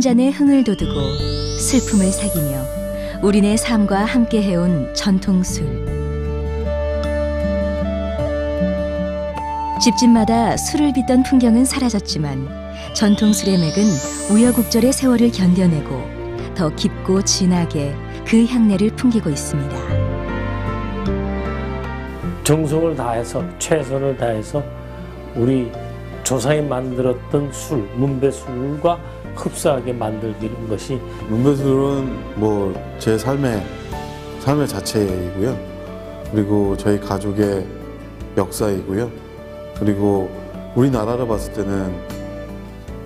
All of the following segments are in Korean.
한 잔의 흥을 돋우고 슬픔을 사귀며 우리네 삶과 함께 해온 전통술. 집집마다 술을 빚던 풍경은 사라졌지만 전통술의 맥은 우여곡절의 세월을 견뎌내고 더 깊고 진하게 그 향내를 풍기고 있습니다. 정성을 다해서 최선을 다해서 우리 조상이 만들었던 술, 문배술과 흡사하게 만들기는 것이 문배술은 뭐 제 삶의 삶의 자체이고요. 그리고 저희 가족의 역사이고요. 그리고 우리나라를 봤을 때는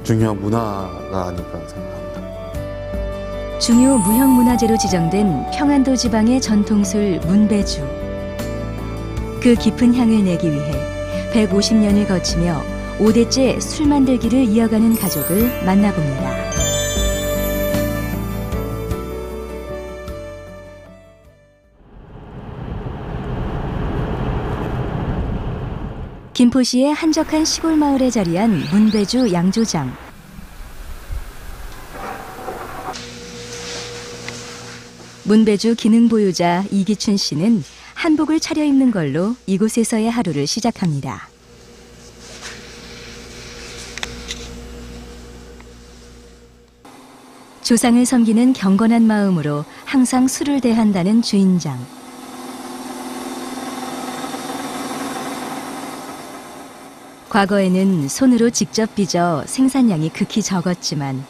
중요한 문화가 아닐까 생각합니다. 중요 무형 문화재로 지정된 평안도 지방의 전통술 문배주. 그 깊은 향을 내기 위해 150년을 거치며 5대째 술 만들기를 이어가는 가족을 만나봅니다. 김포시의 한적한 시골 마을에 자리한 문배주 양조장. 문배주 기능 보유자 이기춘 씨는 한복을 차려입는 걸로 이곳에서의 하루를 시작합니다. 조상을 섬기는 경건한 마음으로 항상 술을 대한다는 주인장. 과거에는 손으로 직접 빚어 생산량이 극히 적었지만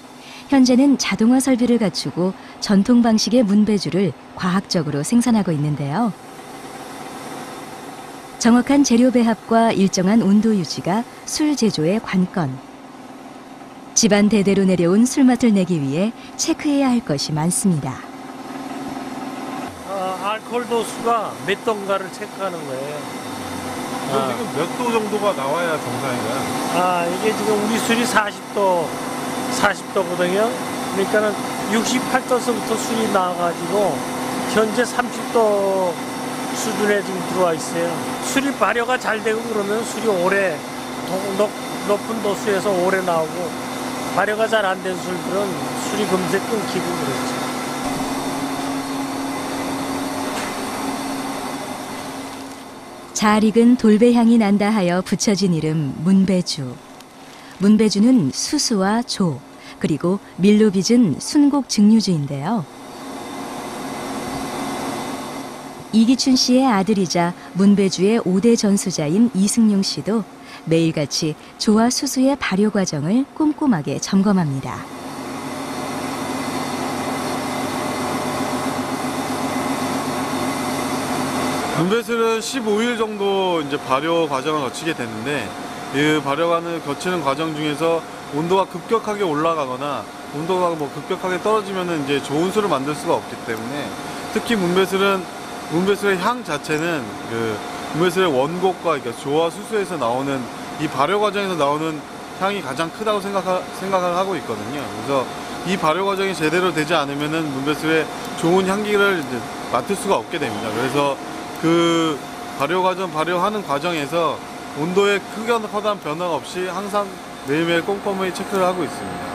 현재는 자동화 설비를 갖추고 전통 방식의 문배주를 과학적으로 생산하고 있는데요. 정확한 재료 배합과 일정한 온도 유지가 술 제조의 관건. 집안 대대로 내려온 술맛을 내기 위해 체크해야 할 것이 많습니다. 어, 알코올 도수가 몇 도인가를 체크하는 거예요. 아. 지금 몇 도 정도가 나와야 정상인가요? 아, 이게 지금 우리 술이 40도, 40도거든요. 그러니까는 68도서부터 술이 나와가지고 현재 30도 수준에 지금 들어와 있어요. 술이 발효가 잘 되고 그러면 술이 오래 높은 도수에서 오래 나오고 발효가 잘 안 된 술들은 술이 금세 끊기고 그렇죠. 잘 익은 돌배향이 난다 하여 붙여진 이름 문배주. 문배주는 수수와 조, 그리고 밀로 빚은 순곡 증류주인데요. 이기춘 씨의 아들이자 문배주의 5대 전수자인 이승용 씨도 매일같이 조와 수수의 발효 과정을 꼼꼼하게 점검합니다. 문배술은 15일 정도 이제 발효 과정을 거치게 되는데 이 발효관을 거치는 과정 중에서 온도가 급격하게 올라가거나 온도가 뭐 급격하게 떨어지면은 이제 좋은 술을 만들 수가 없기 때문에 특히 문배술은 문배술의 향 자체는 그 문배술의 원곡과 그러니까 조와 수수에서 나오는 이 발효 과정에서 나오는 향이 가장 크다고 생각하, 생각을 하고 있거든요. 그래서 이 발효 과정이 제대로 되지 않으면은 문배술의 좋은 향기를 이제 맡을 수가 없게 됩니다. 그래서 그 발효 과정 발효하는 과정에서 온도에 크게 커다란 변화가 없이 항상 매일매일 꼼꼼히 체크를 하고 있습니다.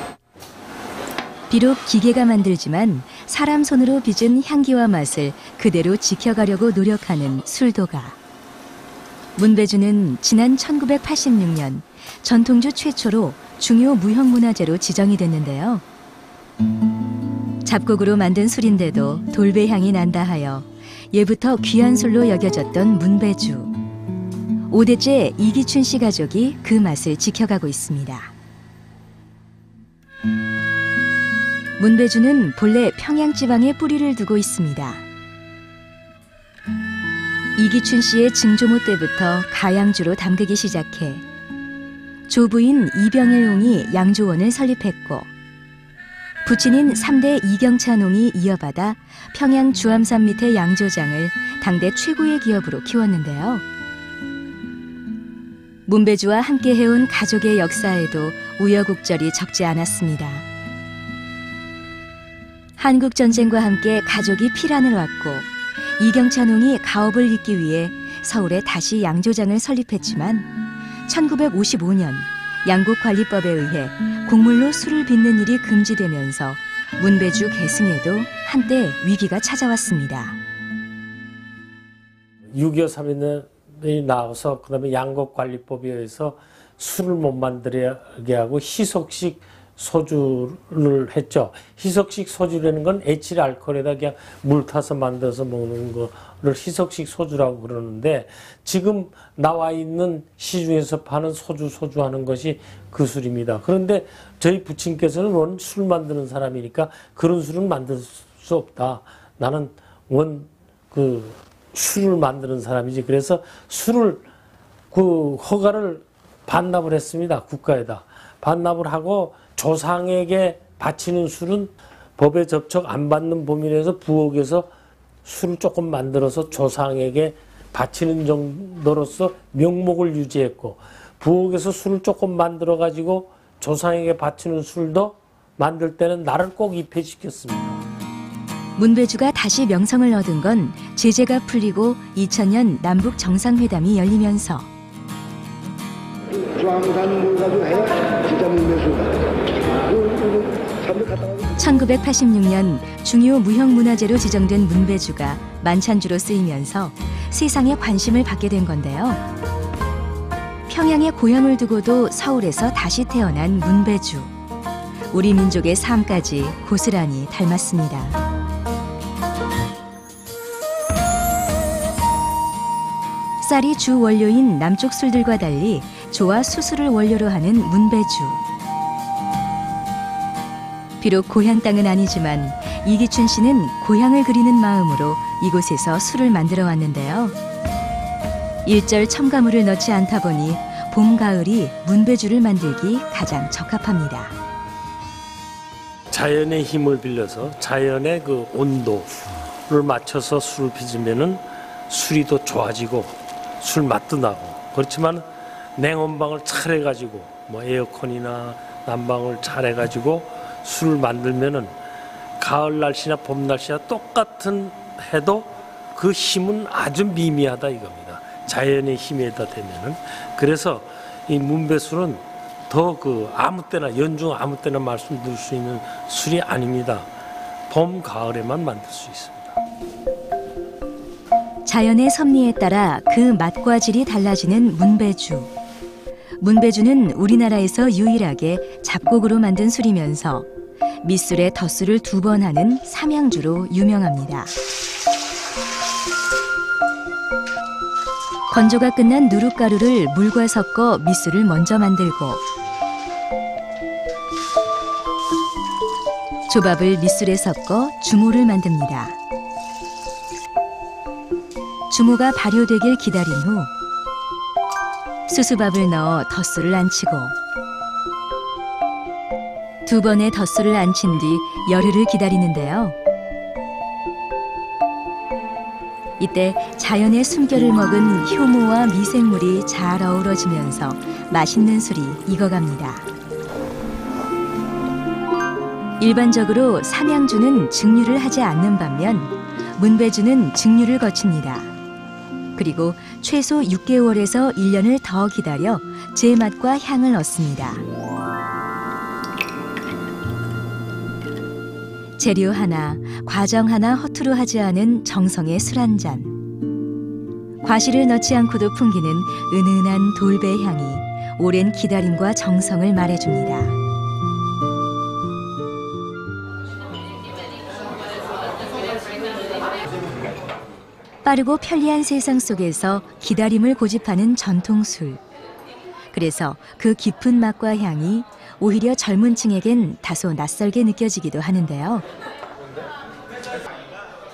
비록 기계가 만들지만 사람 손으로 빚은 향기와 맛을 그대로 지켜가려고 노력하는 술도가. 문배주는 지난 1986년 전통주 최초로 중요 무형문화재로 지정이 됐는데요. 잡곡으로 만든 술인데도 돌배 향이 난다 하여 예부터 귀한 술로 여겨졌던 문배주. 5대째 이기춘 씨 가족이 그 맛을 지켜가고 있습니다. 문배주는 본래 평양 지방에 뿌리를 두고 있습니다. 이기춘 씨의 증조모 때부터 가양주로 담그기 시작해 조부인 이병일홍이 양조원을 설립했고 부친인 3대 이경찬홍이 이어받아 평양 주암산 밑의 양조장을 당대 최고의 기업으로 키웠는데요. 문배주와 함께 해온 가족의 역사에도 우여곡절이 적지 않았습니다. 한국 전쟁과 함께 가족이 피란을 왔고 이경찬 홍이 가업을 잇기 위해 서울에 다시 양조장을 설립했지만 1955년 양국관리법에 의해 국물로 술을 빚는 일이 금지되면서 문배주 계승에도 한때 위기가 찾아왔습니다. 6.25 사변이 나와서 그다음에 양곡관리법에 의해서 술을 못 만들게 하고 희석식 소주를 했죠. 희석식 소주라는 건 에틸 알코올에다 그냥 물 타서 만들어서 먹는 거를 희석식 소주라고 그러는데 지금 나와 있는 시중에서 파는 소주 소주 하는 것이 그 술입니다. 그런데 저희 부친께서는 원 술 만드는 사람이니까 그런 술은 만들 수 없다. 나는 원 그 술을 만드는 사람이지. 그래서 술을 그 허가를 반납을 했습니다. 국가에다. 반납을 하고 조상에게 바치는 술은 법에 접촉 안 받는 범위에서 부엌에서 술을 조금 만들어서 조상에게 바치는 정도로서 명목을 유지했고 부엌에서 술을 조금 만들어 가지고 조상에게 바치는 술도 만들 때는 나를 꼭 입회시켰습니다. 문배주가 다시 명성을 얻은 건 제재가 풀리고 2000년 남북 정상회담이 열리면서 물 가지고 해야 진짜 문매수가. 1986년 중요 무형문화재로 지정된 문배주가 만찬주로 쓰이면서 세상의 관심을 받게 된 건데요. 평양에 고향을 두고도 서울에서 다시 태어난 문배주. 우리 민족의 삶까지 고스란히 닮았습니다. 쌀이 주 원료인 남쪽 술들과 달리 조와 수수를 원료로 하는 문배주. 비록 고향 땅은 아니지만 이기춘 씨는 고향을 그리는 마음으로 이곳에서 술을 만들어 왔는데요. 일절 첨가물을 넣지 않다 보니 봄, 가을이 문배주를 만들기 가장 적합합니다. 자연의 힘을 빌려서 자연의 그 온도를 맞춰서 술을 빚으면은 술이 더 좋아지고 술 맛도 나고 그렇지만 냉온방을 잘 해가지고 뭐 에어컨이나 난방을 잘 해가지고 술을 만들면은 가을 날씨나 봄 날씨나 똑같은 해도 그 힘은 아주 미미하다 이겁니다. 자연의 힘에다 대면은 그래서 이 문배술은 더 그 아무 때나 연중 아무 때나 말씀 드릴 수 있는 술이 아닙니다. 봄 가을에만 만들 수 있습니다. 자연의 섭리에 따라 그 맛과 질이 달라지는 문배주. 문배주는 우리나라에서 유일하게 잡곡으로 만든 술이면서 밑술에 덧술을 두 번 하는 삼양주로 유명합니다. 건조가 끝난 누룩가루를 물과 섞어 밑술을 먼저 만들고 조밥을 밑술에 섞어 주모를 만듭니다. 주모가 발효되길 기다린 후 수수밥을 넣어 덧술을 안치고 두 번의 덧술을 안친 뒤 열흘을 기다리는데요. 이때 자연의 숨결을 먹은 효모와 미생물이 잘 어우러지면서 맛있는 술이 익어갑니다. 일반적으로 삼양주는 증류를 하지 않는 반면 문배주는 증류를 거칩니다. 그리고 최소 6개월에서 1년을 더 기다려 제맛과 향을 얻습니다. 재료 하나, 과정 하나 허투루 하지 않은 정성의 술 한 잔. 과실을 넣지 않고도 풍기는 은은한 돌배 향이 오랜 기다림과 정성을 말해줍니다. 빠르고 편리한 세상 속에서 기다림을 고집하는 전통술. 그래서 그 깊은 맛과 향이 오히려 젊은 층에겐 다소 낯설게 느껴지기도 하는데요.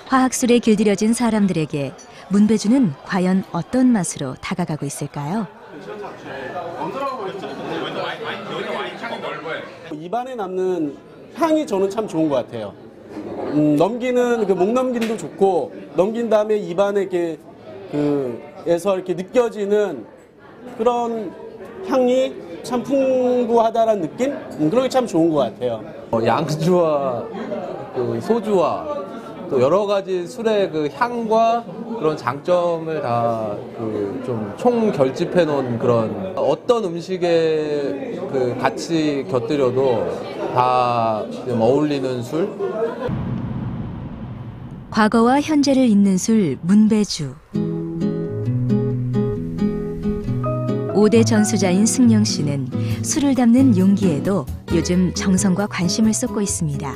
화학술에 길들여진 사람들에게 문배주는 과연 어떤 맛으로 다가가고 있을까요? 입안에 남는 향이 저는 참 좋은 것 같아요. 음, 넘기는 그 목 넘김도 좋고 넘긴 다음에 입안에 이렇게 그에서 이렇게 느껴지는 그런 향이 참 풍부하다라는 느낌 음, 그런 게 참 좋은 것 같아요. 어, 양주와 그 소주와 또 여러 가지 술의 그 향과 그런 장점을 다 그 좀 총 결집해 놓은 그런 어떤 음식에 그 같이 곁들여도 다 좀 어울리는 술? 과거와 현재를 잇는 술 문배주. 5대 전수자인 승용 씨는 술을 담는 용기에도 요즘 정성과 관심을 쏟고 있습니다.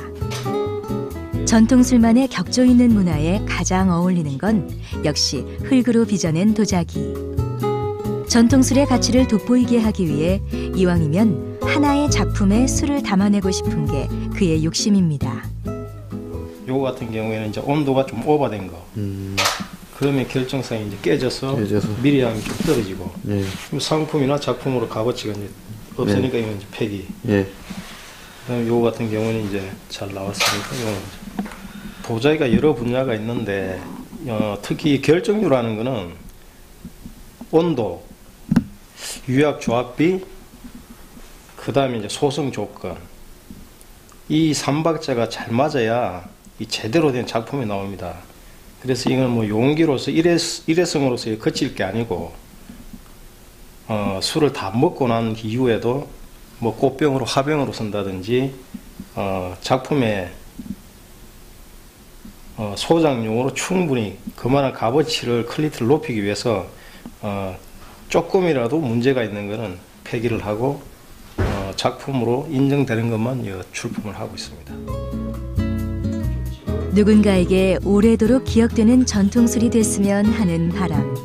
전통 술만의 격조 있는 문화에 가장 어울리는 건 역시 흙으로 빚어낸 도자기. 전통 술의 가치를 돋보이게 하기 위해 이왕이면 하나의 작품에 술을 담아내고 싶은 게 그의 욕심입니다. 요거 같은 경우에는 이제 온도가 좀 오버된 거. 그러면 결정성이 이제 깨져서, 깨져서. 미리함이 좀 떨어지고. 예, 그럼 상품이나 작품으로 값어치가 이제 없으니까 이건 이제 폐기. 예. 그다음에 요거 같은 경우는 이제 잘 나왔으니까 요거 도자기가 여러 분야가 있는데 어, 특히 결정류라는 거는 온도, 유약 조합비, 그다음에 이제 소성 조건 이 삼박자가 잘 맞아야 이 제대로 된 작품이 나옵니다. 그래서 이건 뭐 용기로서 일회, 일회성으로서 그칠 게 아니고 어, 술을 다 먹고 난 이후에도 뭐 꽃병으로 화병으로 쓴다든지 어, 작품의 어, 소장용으로 충분히 그만한 값어치를 퀄리티를 높이기 위해서 어, 조금이라도 문제가 있는 것은 폐기를 하고 어, 작품으로 인정되는 것만 어, 출품을 하고 있습니다. 누군가에게 오래도록 기억되는 전통술이 됐으면 하는 바람.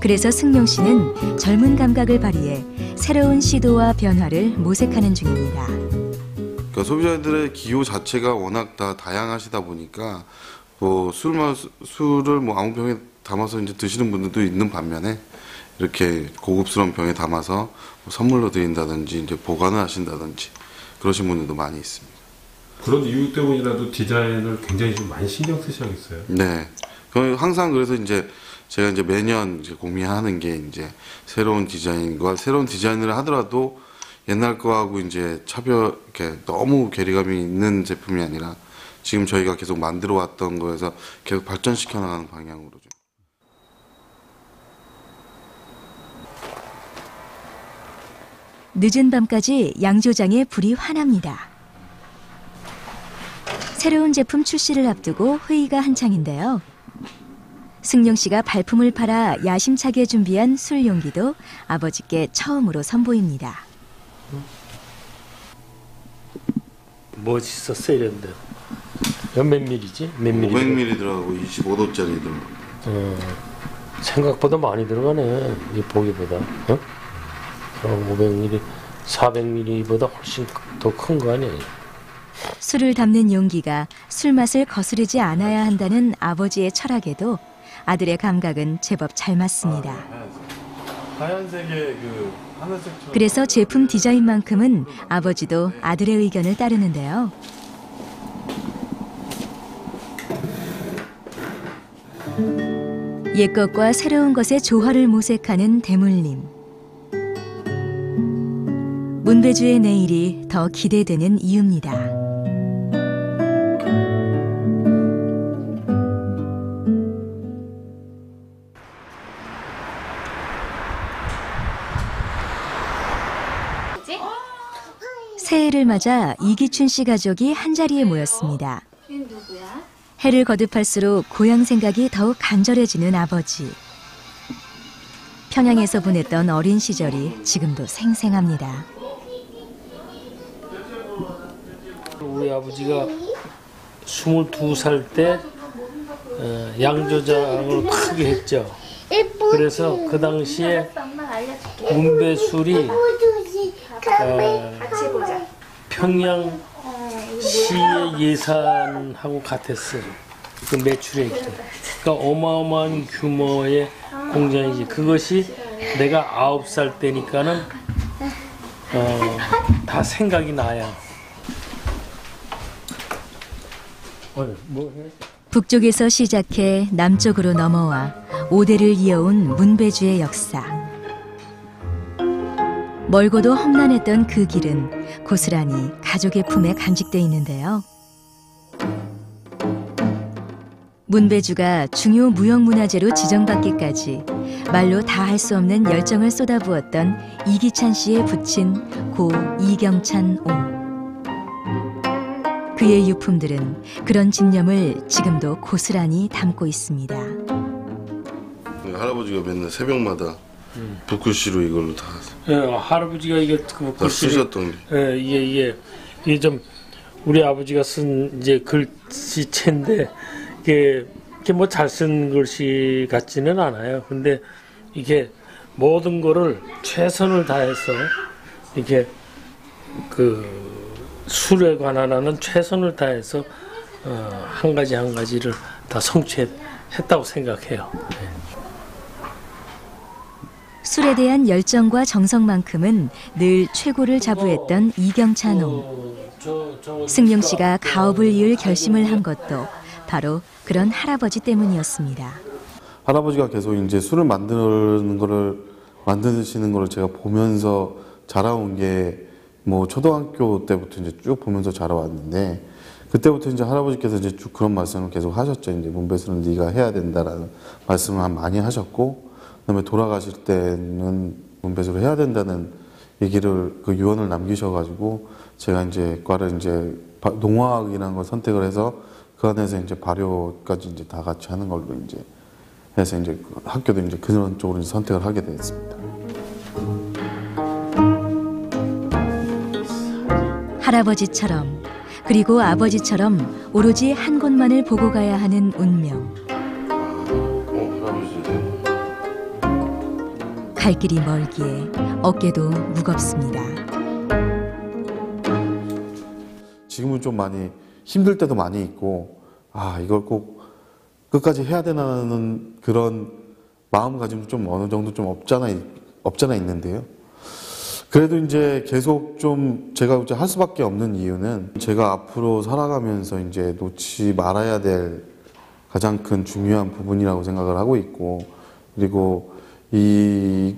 그래서 승용 씨는 젊은 감각을 발휘해 새로운 시도와 변화를 모색하는 중입니다. 그러니까 소비자들의 기호 자체가 워낙 다 다양하시다 보니까 뭐 술만 술을 뭐 아무 병에 담아서 이제 드시는 분들도 있는 반면에 이렇게 고급스러운 병에 담아서 뭐 선물로 드린다든지 이제 보관을 하신다든지 그러신 분들도 많이 있습니다. 그런 이유 때문이라도 디자인을 굉장히 좀 많이 신경 쓰셔야겠어요. 네. 그 항상 그래서 이제 제가 이제 매년 이제 고민하는 게 이제 새로운 디자인과 새로운 디자인을 하더라도 옛날 거하고 이제 차별 이렇게 너무 괴리감이 있는 제품이 아니라 지금 저희가 계속 만들어 왔던 거에서 계속 발전시켜 나가는 방향으로 좀. 늦은 밤까지 양조장에 불이 환합니다. 새로운 제품 출시를 앞두고 회의가 한창인데요. 승용 씨가 발품을 팔아 야심차게 준비한 술 용기도 아버지께 처음으로 선보입니다. 멋있어. 이거 몇 밀이지? 몇 밀이? 500ml 들어가고 25도짜리 들 어, 생각보다 많이 들어가네. 이 보기보다. 어? 어 500ml, 400ml보다 훨씬 더 큰 거 아니에요? 술을 담는 용기가 술 맛을 거스르지 않아야 한다는 아버지의 철학에도 아들의 감각은 제법 잘 맞습니다. 그. 그래서 제품 디자인만큼은 아버지도 아들의 의견을 따르는데요. 옛것과 새로운 것의 조화를 모색하는 대물림. 문배주의 내일이 더 기대되는 이유입니다. 해를 맞아 이기춘 씨 가족이 한자리에 모였습니다. 해를 거듭할수록 고향 생각이 더욱 간절해지는 아버지. 평양에서 보냈던 어린 시절이 지금도 생생합니다. 우리 아버지가 22살 때 어, 양조장을 크게 했죠. 그래서 그 당시에. 문배술이 어, 같이 보자. 평양 시의 예산하고 같았어요. 그 매출액이. 그러니까 어마어마한 규모의 공장이지. 그것이 내가 아홉 살 때니까는 어, 다 생각이 나야. 어, 뭐 해? 북쪽에서 시작해 남쪽으로 넘어와 오대를 이어온 문배주의 역사. 멀고도 험난했던 그 길은 고스란히 가족의 품에 간직돼 있는데요. 문배주가 중요 무형문화재로 지정받기까지 말로 다 할 수 없는 열정을 쏟아부었던 이기찬 씨의 부친 고 이경찬 옹. 그의 유품들은 그런 집념을 지금도 고스란히 담고 있습니다. 그 할아버지가 맨날 새벽마다 붓글씨로 이걸로 다, 예, 할아버지가 이게 그 다 글씨를 쓰셨던 게 예, 이게 이게 이게 좀 우리 아버지가 쓴 이제 글씨체인데 이게 이게 뭐 잘 쓴 글씨 같지는 않아요. 근데 이게 모든 거를 최선을 다해서 이렇게 그 술에 관한 하는 최선을 다해서 어, 한 가지 한 가지를 다 성취했다고 생각해요. 술에 대한 열정과 정성만큼은 늘 최고를 자부했던 이경찬 옹. 승용 씨가 가업을 이을 결심을 한 것도 바로 그런 할아버지 때문이었습니다. 할아버지가 계속 이제 술을 만드는 거를 만드시는 거를 제가 보면서 자라온 게 뭐 초등학교 때부터 이제 쭉 보면서 자라왔는데 그때부터 이제 할아버지께서 이제 쭉 그런 말씀을 계속 하셨죠. 이제 문배수는 네가 해야 된다라는 말씀을 많이 하셨고 그다음에 돌아가실 때는 문배수를 해야 된다는 얘기를 그 유언을 남기셔가지고 제가 이제 과를 이제 바- 농화학이라는 걸 선택을 해서 그 안에서 이제 발효까지 이제 다 같이 하는 걸로 이제 해서 이제 그 학교도 이제 그런 쪽으로 이제 선택을 하게 됐습니다. 할아버지처럼 그리고 아버지처럼 오로지 한 곳만을 보고 가야 하는 운명. 갈 길이 멀기에 어깨도 무겁습니다. 지금은 좀 많이 힘들 때도 많이 있고 아 이걸 꼭 끝까지 해야 되나는 그런 마음가짐도 좀 어느 정도 좀 없잖아 있- 없잖아 있는데요. 그래도 이제 계속 좀 제가 이제 할 수밖에 없는 이유는 제가 앞으로 살아가면서 이제 놓지 말아야 될 가장 큰 중요한 부분이라고 생각을 하고 있고 그리고 이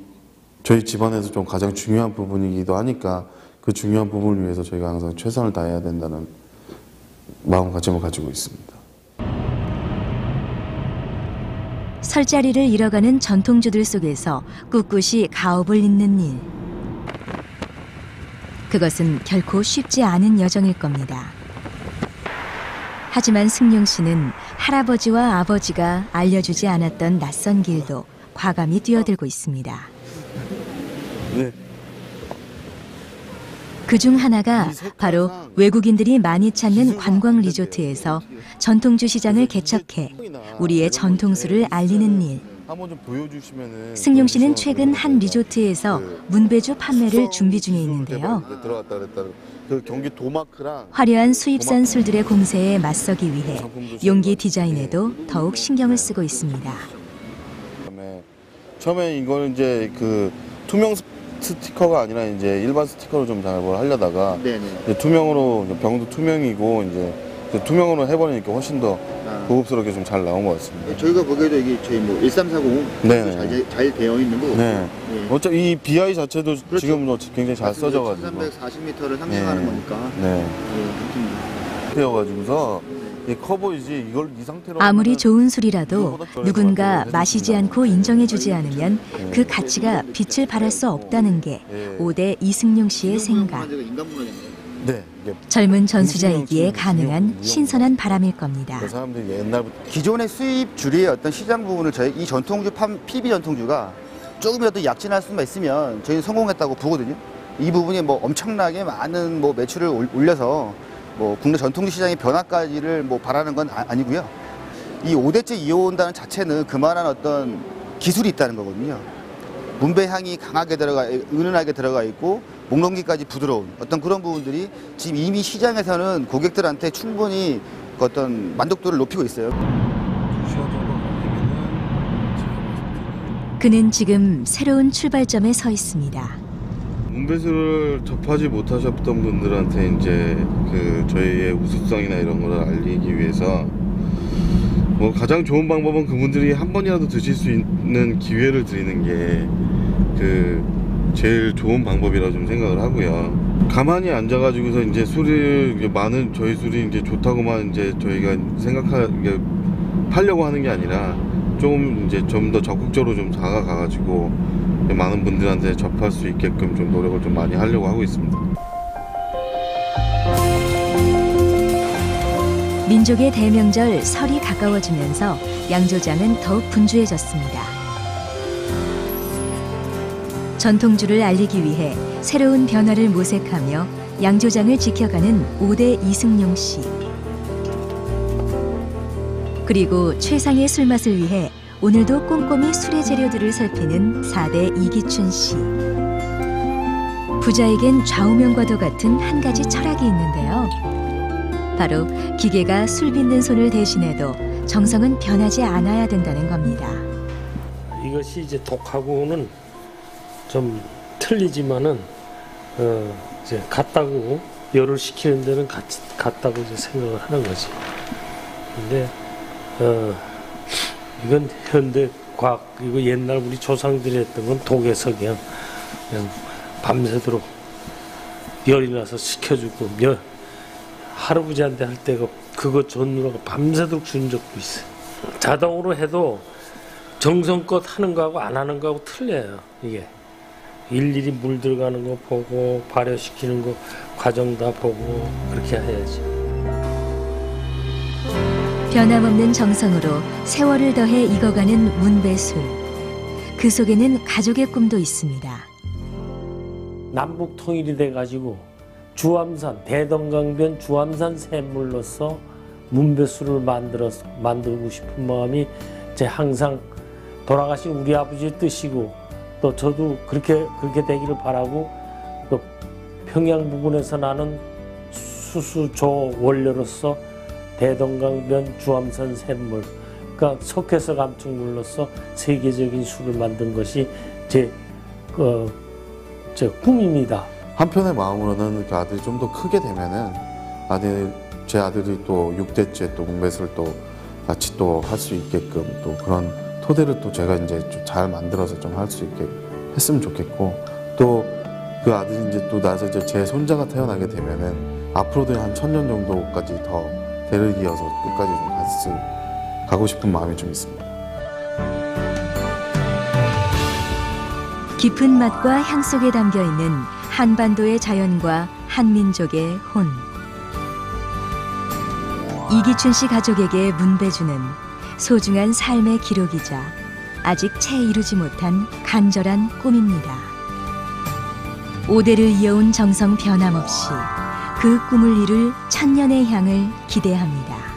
저희 집안에서 좀 가장 중요한 부분이기도 하니까 그 중요한 부분을 위해서 저희가 항상 최선을 다해야 된다는 마음가짐을 가지고 있습니다. 설자리를 잃어가는 전통주들 속에서 꿋꿋이 가업을 잇는 일. 그것은 결코 쉽지 않은 여정일 겁니다. 하지만 승용 씨는 할아버지와 아버지가 알려주지 않았던 낯선 길도 과감히 뛰어들고 있습니다. 네. 그중 하나가 바로 외국인들이 많이 찾는 관광 리조트에서 전통주 시장을 개척해 우리의 전통수를 알리는 일. 승용 씨는 최근 한 리조트에서 문배주 판매를 준비 중에 있는데요. 그 화려한 수입산 술들의 공세에 맞서기 위해 용기 디자인에도 더욱 신경을 쓰고 있습니다. 처음에 이거는 이제 그 투명 스티커가 아니라 이제 일반 스티커로 좀 작업을 하려다가 이제 투명으로 이제 병도 투명이고 이제 그 투명으로 해버리니까 훨씬 더 고급스럽게 좀 잘 나온 것 같습니다. 저희가 보기에도 이게 저희 뭐 1340 네. 잘, 되- 잘 되어 있는 거. 네. 예. 어차피 이 BI 자체도 그렇죠. 지금 뭐 굉장히 잘 써져가지고 1340m를 상징하는 네. 거니까. 네. 예, 아무튼 되어가지고서 아무리 좋은 술이라도 누군가 마시지 않고 인정해주지 않으면 그 가치가 빛을 발할 수 없다는 게 예. 5대 이승용 씨의 생각. 네. 젊은 전수자이기에 가능한 신선한 바람일 겁니다. 그 기존의 수입 주리의 어떤 시장 부분을 저희 이 전통주 판, PB 전통주가 조금이라도 약진할 수만 있으면 저희는 성공했다고 보거든요. 이 부분이 뭐 엄청나게 많은 뭐 매출을 올- 올려서 뭐 국내 전통주 시장의 변화까지를 뭐 바라는 건 아, 니고요이 5대째 이어온다는 자체는 그만한 어떤 기술이 있다는 거거든요. 문배 향이 강하게 들어가 은은하게 들어가 있고 목넘기까지 부드러운 어떤 그런 부분들이 지금 이미 시장에서는 고객들한테 충분히 그 어떤 만족도를 높이고 있어요. 그는 지금 새로운 출발점에 서 있습니다. 문배수를 접하지 못하셨던 분들한테 이제 그 저희의 우수성이나 이런 거를 알리기 위해서 뭐 가장 좋은 방법은 그분들이 한 번이라도 드실 수 있는 기회를 드리는 게 그 제일 좋은 방법이라고 좀 생각을 하고요. 가만히 앉아가지고서 이제 술을 많은 저희 술이 이제 좋다고만 이제 저희가 생각하게 하려고 하는 게 아니라 좀 이제 좀 더 적극적으로 좀 다가가가지고 많은 분들한테 접할 수 있게끔 좀 노력을 좀 많이 하려고 하고 있습니다. 민족의 대명절 설이 가까워지면서 양조장은 더욱 분주해졌습니다. 전통주를 알리기 위해 새로운 변화를 모색하며 양조장을 지켜가는 5대 이승용 씨. 그리고 최상의 술맛을 위해 오늘도 꼼꼼히 술의 재료들을 살피는 4대 이기춘 씨. 부자에겐 좌우명과도 같은 한 가지 철학이 있는데요. 바로 기계가 술 빚는 손을 대신해도 정성은 변하지 않아야 된다는 겁니다. 이것이 이제 독하고는 좀 틀리지만은 어 이제 같다고 열을 식히는 데는 같, 같다고 이제 생각을 하는 거지. 근데 어 이건 현대 과학 이거 옛날 우리 조상들이 했던 건 독에서 그냥 밤새도록 열이 나서 식혀주고 열 할아버지한테 할 때가 그거 전으로 밤새도록 준 적도 있어요. 자동으로 해도 정성껏 하는 거하고 안 하는 거하고 틀려요. 이게 일일이 물 들어가는 거 보고 발효시키는 거 과정 다 보고 그렇게 해야지. 변함없는 정성으로 세월을 더해 익어가는 문배술. 그 속에는 가족의 꿈도 있습니다. 남북 통일이 돼가지고 주암산 대동강변 주암산 샘물로서 문배수를 만들어서 만들고 싶은 마음이 제 항상 돌아가신 우리 아버지의 뜻이고 또 저도 그렇게 그렇게 되기를 바라고 또 평양 부근에서 나는 수수조 원료로서 대동강변 주암산 샘물 그러니까 석회서 감축물로서 세계적인 술을 만든 것이 제 어, 제 꿈입니다. 한편의 마음으로는 그 아들이 좀 더 크게 되면은 아들 제 아들이 또 6대째 또 문배술 또 같이 또 할 수 있게끔 또 그런 토대를 또 제가 이제 좀 잘 만들어서 좀 할 수 있게 했으면 좋겠고 또 그 아들이 이제 또 나서 이제 제 손자가 태어나게 되면은 앞으로도 한 천 년 정도까지 더 대를 이어서 끝까지 좀 갔을 가고 싶은 마음이 좀 있습니다. 깊은 맛과 향 속에 담겨 있는 한반도의 자연과 한민족의 혼. 이기춘 씨 가족에게 문배주는 소중한 삶의 기록이자 아직 채 이루지 못한 간절한 꿈입니다. 5대를 이어온 정성 변함없이 그 꿈을 이룰 천년의 향을 기대합니다.